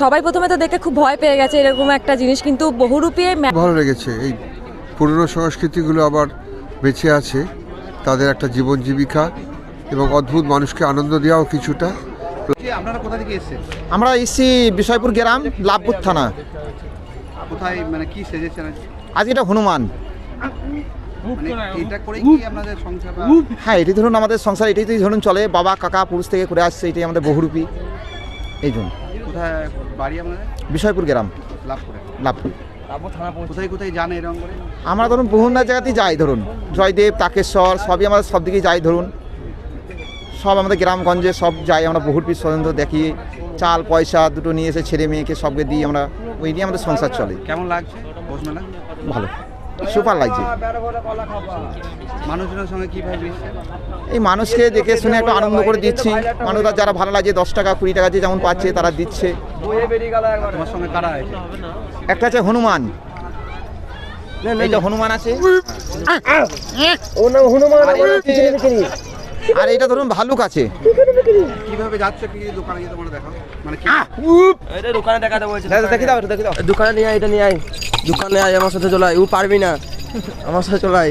সবাই প্রথমে তো দেখে খুব ভয় পেয়ে গেছে এরকম একটা জিনিস কিন্তু বহুরূপে ভালো লেগেছে। এই পুরনো সংস্কৃতিগুলো আবার বেঁচে আছে তাদের একটা জীবন জীবিকা এবং অদ্ভুত মানুষকে আনন্দ দেওয়াও কিছুটা। আপনারা কোথা থেকে এসেছেন? আমরা এসছি বিষয়পুর গ্রাম লাভপুর থানা। কোথায় মানে কি সেজেছেন আজ? আজ এটা হনুমান। মানে এটা করে কি আপনাদের সংসার বা হ্যাঁ এটি ধরুন আমাদের সংসার এটাই ধরুন চলে বাবা কাকা পুরুষ থেকে করে আসছে এটাই আমাদের বহুরূপী। এই জন্য। কোথায় বাড়ি আপনাদের? বিষয়পুর গ্রাম। লাভ লাভপুর। কোথায় কোথায় যান এরকম করে? আমরা ধরুন বিভিন্ন জায়গাতেই যাই ধরুন। জয়দেব তাকেশ্বর সবই আমাদের সব দিকেই যাই ধরুন। সব আমাদের গ্রামগঞ্জে সব যাই আমরা বহুরূপী স্বতন্ত্র দেখি চাল পয়সা দুটো নিয়ে এসে ছেলে মেয়েকে সবকে দিই আমরা। ওই নিয়ে আমাদের সংসার চলে। কেমন লাগছে পৌষ মেলা ভালো। সুপার লাগছে। মানুষজনের সঙ্গে কীভাবে এই মানুষকে দেখে শুনে একটু আনন্দ করে দিচ্ছি। মানুষরা যারা ভালো লাগছে দশ টাকা কুড়ি টাকা যে যেমন পাচ্ছে তারা দিচ্ছে। তোমার সঙ্গে কারা একটা আছে হনুমান। এইটা হনুমান আছে। আর এটা ধরুন ভালুক আছে। কীভাবে যাচ্ছে কি দোকানে গিয়ে তোমরা দেখো মানে কি এটা দোকানে দেখাতে বলছে দেখি দাও দেখি দাও দোকানে নিয়ে আয় এটা নিয়ে আয় দোকানে আয় আমার সাথে চলাই ও পারবি না আমার সাথে চলাই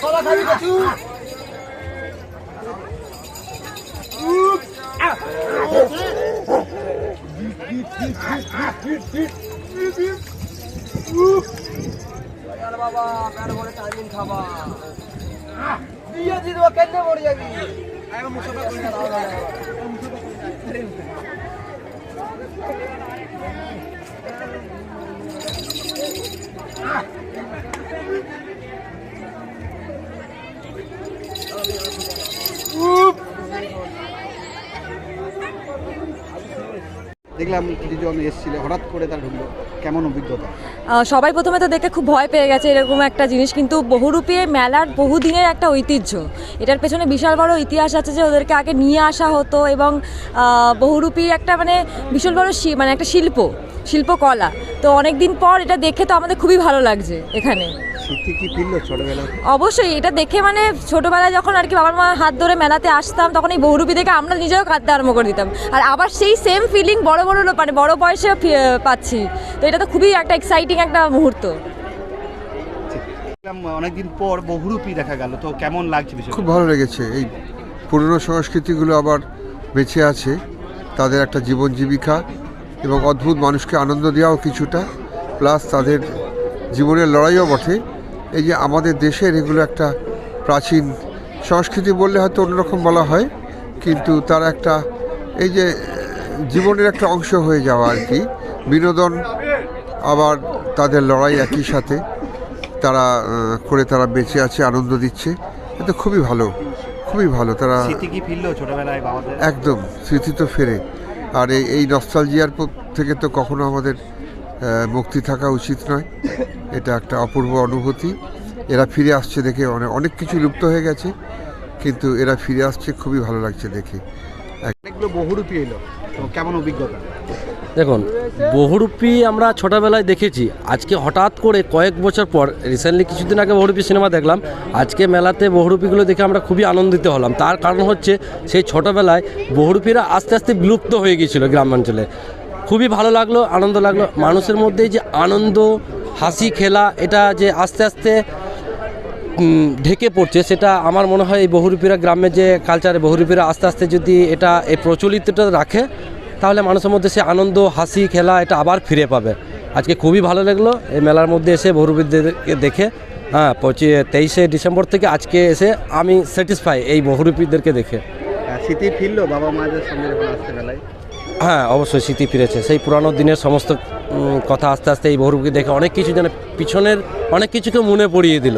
কলা খাবি কচু বাবা প্যাট ভরে চাউমিন খাবা দিয়ে দিয়ে দেবো কেন মরে যাবি Ah! দেখলাম এসেছিল, হঠাৎ করে ঢুকলো। কেমন অভিজ্ঞতা? সবাই প্রথমে তো দেখে খুব ভয় পেয়ে গেছে এরকম একটা জিনিস, কিন্তু বহুরূপী মেলার বহুদিনের একটা ঐতিহ্য। এটার পেছনে বিশাল বড় ইতিহাস আছে যে ওদেরকে আগে নিয়ে আসা হতো এবং বহুরূপী একটা মানে বিশাল বড় মানে একটা শিল্প, শিল্পকলা। তো অনেক দিন পর এটা দেখে তো আমাদের খুবই ভালো লাগছে এখানে। স্মৃতি কি ফিরলো ছোটবেলা? অবশ্যই এটা দেখে মানে ছোটোবেলায় যখন আর কি বাবার মা হাত ধরে মেলাতে আসতাম তখন এই বহুরূপী দেখে আমরা নিজেও কাঁদতে আরম্ভ করে দিতাম। আর আবার সেই সেম ফিলিং বড় বড় লোক মানে বড় বয়সেও ফি- পাচ্ছি। তো এটা তো খুবই একটা এক্সাইটিং একটা মুহূর্ত। অনেকদিন পর বহুরূপী দেখা গেল তো কেমন লাগছে খুব ভালো লেগেছে। এই পুরনো সংস্কৃতিগুলো আবার বেঁচে আছে তাদের একটা জীবন জীবিকা এবং অদ্ভুত মানুষকে আনন্দ দেওয়াও কিছুটা প্লাস তাদের জীবনের লড়াইও বটে। এই যে আমাদের দেশের এগুলো একটা প্রাচীন সংস্কৃতি বললে হয়তো অন্যরকম বলা হয় কিন্তু তার একটা এই যে জীবনের একটা অংশ হয়ে যাওয়া আর কি। বিনোদন আবার তাদের লড়াই একই সাথে। তারা করে তারা বেঁচে আছে আনন্দ দিচ্ছে। এটা খুবই ভালো খুবই ভালো। তারা একদম স্মৃতি তো ফেরে। আর এই এই নস্টালজিয়ার থেকে তো কখনো আমাদের মুক্তি থাকা উচিত নয়। এটা একটা অপূর্ব অনুভূতি। এরা ফিরে আসছে দেখে অনেক অনেক কিছু লুপ্ত হয়ে গেছে কিন্তু এরা ফিরে আসছে খুবই ভালো লাগছে দেখে। অনেকগুলো বহুরূপী এলো। কেমন অভিজ্ঞতা? দেখুন বহুরূপী আমরা ছোটোবেলায় দেখেছি। আজকে হঠাৎ করে কয়েক বছর পর রিসেন্টলি কিছুদিন আগে বহুরূপী সিনেমা দেখলাম। আজকে মেলাতে বহুরূপীগুলো দেখে আমরা খুবই আনন্দিত হলাম। তার কারণ হচ্ছে সেই ছোটোবেলায় বহুরূপীরা আস্তে আস্তে বিলুপ্ত হয়ে গিয়েছিল গ্রামাঞ্চলে। খুবই ভালো লাগল, আনন্দ লাগল। মানুষের মধ্যে যে আনন্দ, হাসি, খেলা, এটা যে আস্তে আস্তে ঢেকে পড়ছে, সেটা আমার মনে হয় এই বহুরূপীরা গ্রামের যে কালচারে বহুরূপীরা আস্তে আস্তে যদি এটা, এই প্রচলিতটা রাখে, তাহলে মানুষের মধ্যে সে আনন্দ, হাসি, খেলা এটা আবার ফিরে পাবে। আজকে খুবই ভালো লাগল, এই মেলার মধ্যে এসে বহুরূপীদেরকে দেখে হ্যাঁ পঁচি, তেইশে ডিসেম্বর থেকে আজকে এসে আমি স্যাটিসফাই এই বহুরূপীদেরকে দেখে। স্মৃতি ফিরলো বাবা মাদের সঙ্গে আসতে হ্যাঁ অবশ্যই স্মৃতি ফিরেছে। সেই পুরানো দিনের সমস্ত কথা আস্তে আস্তে এই বহুরূপকে দেখে অনেক কিছু যেন পিছনের অনেক কিছুকে মনে পড়িয়ে দিল।